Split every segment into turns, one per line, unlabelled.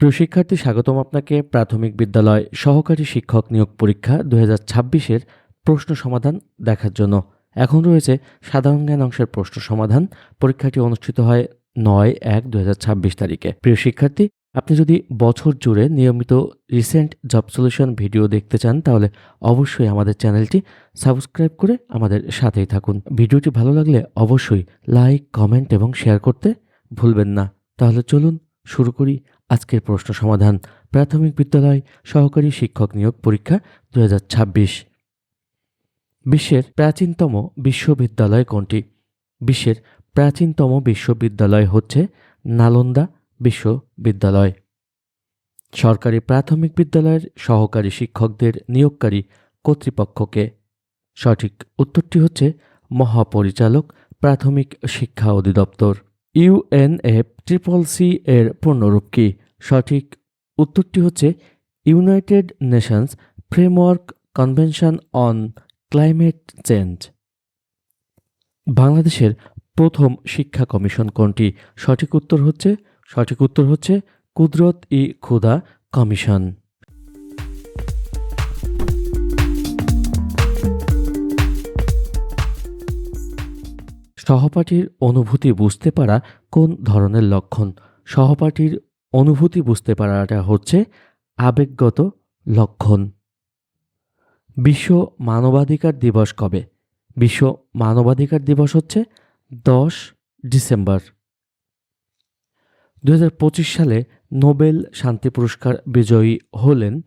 প্রিয় শিক্ষার্থী, স্বাগতম আপনাকে প্রাথমিক বিদ্যালয় সহকারী শিক্ষক নিয়োগ পরীক্ষা দু হাজার প্রশ্ন সমাধান দেখার জন্য। এখন রয়েছে সাধারণ জ্ঞান অংশের প্রশ্ন সমাধান। পরীক্ষাটি অনুষ্ঠিত হয় নয় এক দু তারিখে। প্রিয় শিক্ষার্থী, আপনি যদি বছর জুড়ে নিয়মিত রিসেন্ট জব সলিউশন ভিডিও দেখতে চান, তাহলে অবশ্যই আমাদের চ্যানেলটি সাবস্ক্রাইব করে আমাদের সাথেই থাকুন। ভিডিওটি ভালো লাগলে অবশ্যই লাইক, কমেন্ট এবং শেয়ার করতে ভুলবেন না। তাহলে চলুন শুরু করি আজকের প্রশ্ন সমাধান। প্রাথমিক বিদ্যালয় সহকারী শিক্ষক নিয়োগ পরীক্ষা দু বিশ্বের প্রাচীনতম বিশ্ববিদ্যালয় কোনটি? বিশ্বের প্রাচীনতম বিশ্ববিদ্যালয় হচ্ছে নালন্দা বিশ্ববিদ্যালয়। সরকারি প্রাথমিক বিদ্যালয়ের সহকারী শিক্ষকদের নিয়োগকারী কর্তৃপক্ষকে। সঠিক উত্তরটি হচ্ছে মহাপরিচালক প্রাথমিক শিক্ষা অধিদপ্তর। ইউএনএফ ট্রিপল সি এর পূর্ণরূপ কি? সঠিক উত্তরটি হচ্ছে United Nations Framework Convention on Climate Change বাংলাদেশের প্রথম শিক্ষা কমিশন কোনটি? সঠিক উত্তর হচ্ছে, সঠিক উত্তর হচ্ছে কুদরত ই খুদা কমিশন। সহপাঠীর অনুভূতি বুঝতে পারা কোন ধরনের লক্ষণ? সহপাঠীর অনুভূতি বুঝতে পারাটা হচ্ছে আবেগগত লক্ষণ। বিশ্ব মানবাধিকার দিবস কবে? বিশ্ব মানবাধিকার দিবস হচ্ছে দশ ডিসেম্বর। দু হাজার পঁচিশ সালে নোবেল শান্তি পুরস্কার বিজয়ী হলেন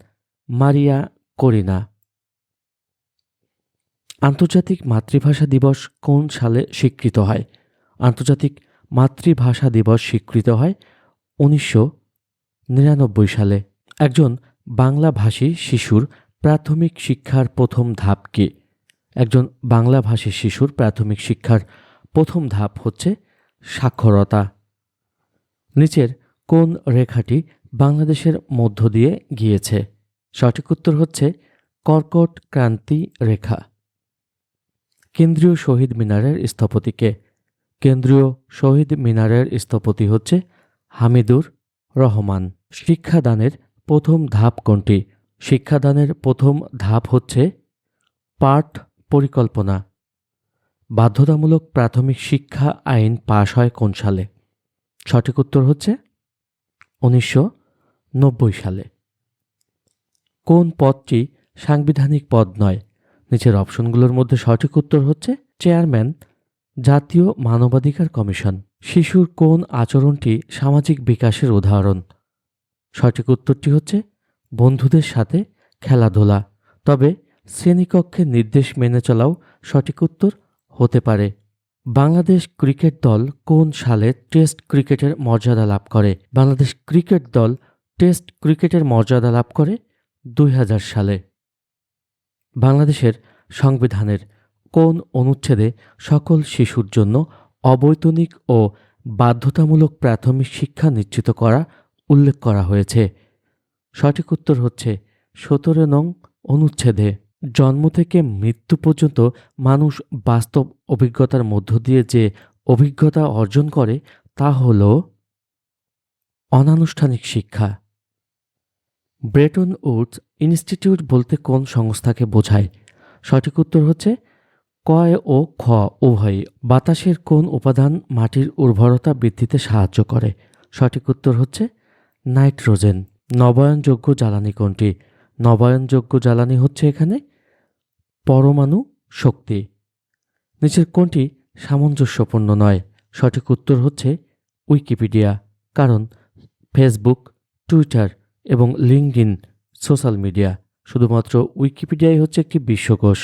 মারিয়া করিনা। আন্তর্জাতিক মাতৃভাষা দিবস কোন সালে স্বীকৃত হয়? আন্তর্জাতিক মাতৃভাষা দিবস স্বীকৃত হয় উনিশশো নিরানব্বই সালে। একজন বাংলাভাষী শিশুর প্রাথমিক শিক্ষার প্রথম ধাপ কি? একজন বাংলাভাষী শিশুর প্রাথমিক শিক্ষার প্রথম ধাপ হচ্ছে সাক্ষরতা। নিচের কোন রেখাটি বাংলাদেশের মধ্য দিয়ে গিয়েছে? সঠিক উত্তর হচ্ছে কর্কট ক্রান্তি রেখা। কেন্দ্রীয় শহীদ মিনারের স্থপতিকে। কেন্দ্রীয় শহীদ মিনারের স্থপতি হচ্ছে হামিদুর রহমান। শিক্ষাদানের প্রথম ধাপ কোনটি? শিক্ষাদানের প্রথম ধাপ হচ্ছে পাঠ পরিকল্পনা। বাধ্যতামূলক প্রাথমিক শিক্ষা আইন পাশ হয় কোন সালে? সঠিক উত্তর হচ্ছে উনিশশো নব্বই সালে। কোন পদটি সাংবিধানিক পদ নয়? নিচের অপশনগুলোর মধ্যে সঠিক উত্তর হচ্ছে চেয়ারম্যান, জাতীয় মানবাধিকার কমিশন। শিশুর কোন আচরণটি সামাজিক বিকাশের উদাহরণ? সঠিক উত্তরটি হচ্ছে বন্ধুদের সাথে খেলাধুলা। তবে শ্রেণীকক্ষের নির্দেশ মেনে চলাও সঠিক উত্তর হতে পারে। বাংলাদেশ ক্রিকেট দল কোন সালে টেস্ট ক্রিকেটের মর্যাদা লাভ করে? বাংলাদেশ ক্রিকেট দল টেস্ট ক্রিকেটের মর্যাদা লাভ করে দুই হাজার সালে। বাংলাদেশের সংবিধানের কোন অনুচ্ছেদে সকল শিশুর জন্য অবৈতনিক ও বাধ্যতামূলক প্রাথমিক শিক্ষা নিশ্চিত করা উল্লেখ করা হয়েছে? সঠিক উত্তর হচ্ছে সতেরো নং অনুচ্ছেদে। জন্ম থেকে মৃত্যু পর্যন্ত মানুষ বাস্তব অভিজ্ঞতার মধ্য দিয়ে যে অভিজ্ঞতা অর্জন করে তা হল অনানুষ্ঠানিক শিক্ষা। ব্রেটন উডস ইনস্টিটিউট বলতে কোন সংস্থাকে বোঝায়? সঠিক উত্তর হচ্ছে কয় ও খ উভয়ই। বাতাসের কোন উপাদান মাটির উর্বরতা বৃদ্ধিতে সাহায্য করে? সঠিক উত্তর হচ্ছে নাইট্রোজেন, নবায়নযোগ্য জ্বালানি কোনটি? নবায়নযোগ্য জ্বালানি হচ্ছে এখানে পরমাণু শক্তি। নিচের কোনটি সামঞ্জস্যপূর্ণ নয়? সঠিক উত্তর হচ্ছে উইকিপিডিয়া, কারণ ফেসবুক, টুইটার এবং লিঙ্কড ইন সোশ্যাল মিডিয়া শুধুমাত্র উইকিপিডিয়াই হচ্ছে একটি বিশ্বকোষ।